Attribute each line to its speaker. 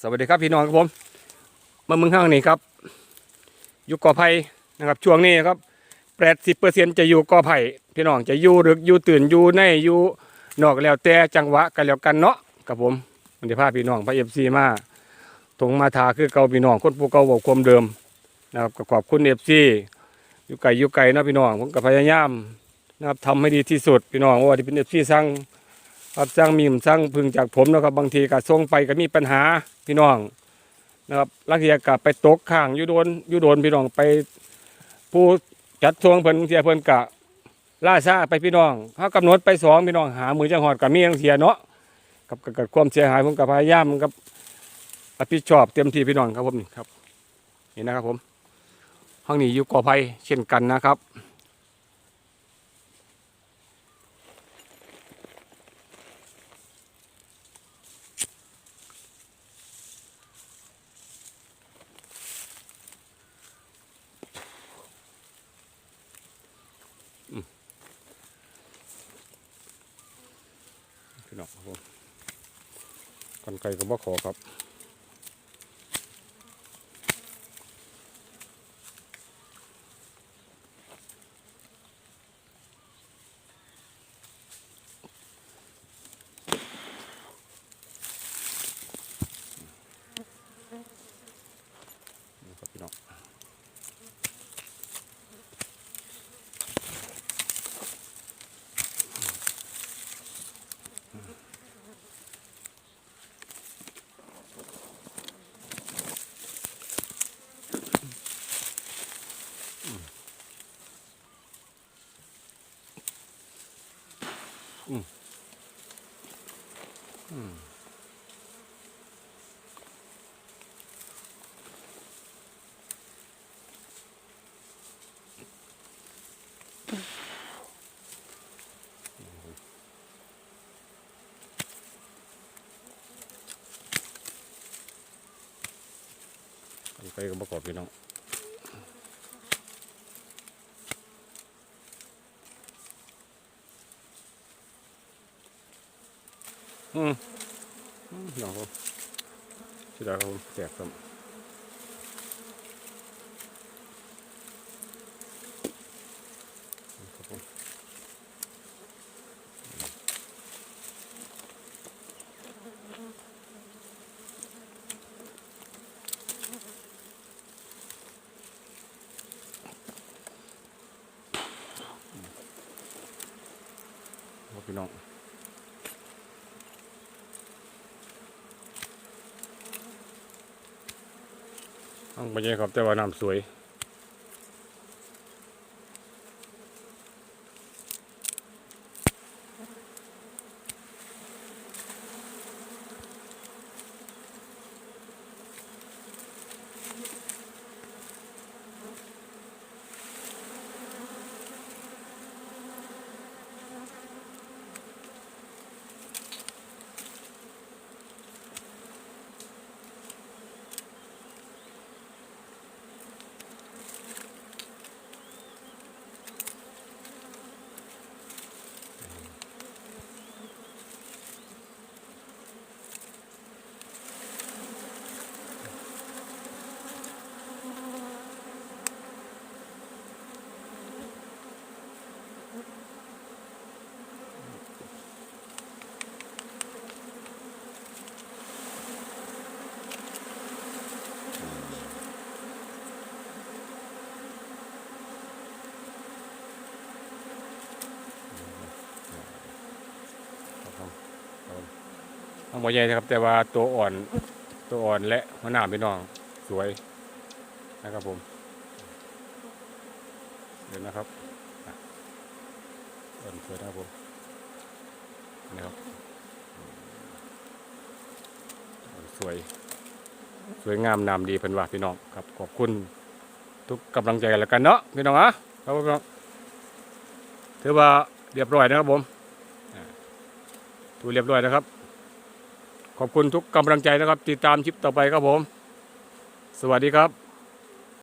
Speaker 1: สวัสดีครับพี่น้องครับผมมาเมืองห้างนี่ครับ อยู่กอไผ่นะครับช่วงนี้ครับแปดสิบเปอร์เซ็นจะอยู่กอไผ่พี่น้องจะอยู่หรืออยู่ตื่นอยู่ในอยู่นอกแล้วแต่จังหวะกันแล้วกันเนาะครับผมมันจะพาพี่น้องพระเอฟซีมาถงมาทาคือเก่าพี่น้องคนผู้เก่าบอกความเดิมนะครับก็ขอบคุณเอฟซีอยู่ไกลอยู่ไกลนะพี่น้องผมก็พยายามนะครับทำให้ดีที่สุดพี่น้องว่าที่เป็นเอฟซีสั่ง รับสร้างมีมสร้างพึ่งจากผมนะครับบางทีก็ส่งไปก็มีปัญหาพี่น้องนะครับลักเทียกับไปตกข้างยูโดนยูโดนพี่น้องไป ผู้จัดทวงเพิ่นเสียเพิ่นกะล่าซาไปพี่น้องเขากำหนดไปสองพี่น้องหามือจังหอดกับมีจังเสียเนาะกับกับกับความเสียหายผมกับพยายามกับรับผิชอบเต็มที่พี่น้องครับผมนี่ครับนี่นะครับผมห้องนี้อยู่กอไผ่เช่นกันนะครับ พี่น้องครับผมกันไก่ก็บ่ขอครับนี่ครับพี่น้อง กันไก่ก็บ่ขอ องอืมอืมน้องครับที่ได้ครับผมแจกครับพี่น้อง ห้องบรรยากาศแต่ว่าน้ำสวย ห้องบรรยากาศครับ แต่ว่าตัวอ่อนตัวอ่อนและหัวหน้าพี่น้องสวยนะครับผมเดี๋ยวนะครับอ่อนสวยนะครับผมนะครับสวย สวยงามนามดีเพิ่นว่าพี่น้องครับขอบคุณทุกกำลังใจกันแล้วกันเนาะพี่น้องอะครับพี่น้องถือว่าเรียบร้อยนะครับผมอ่าถูเรียบร้อยนะครับ ขอบคุณทุกกำลังใจนะครับ ติดตามคลิปต่อไปครับผม สวัสดีครับ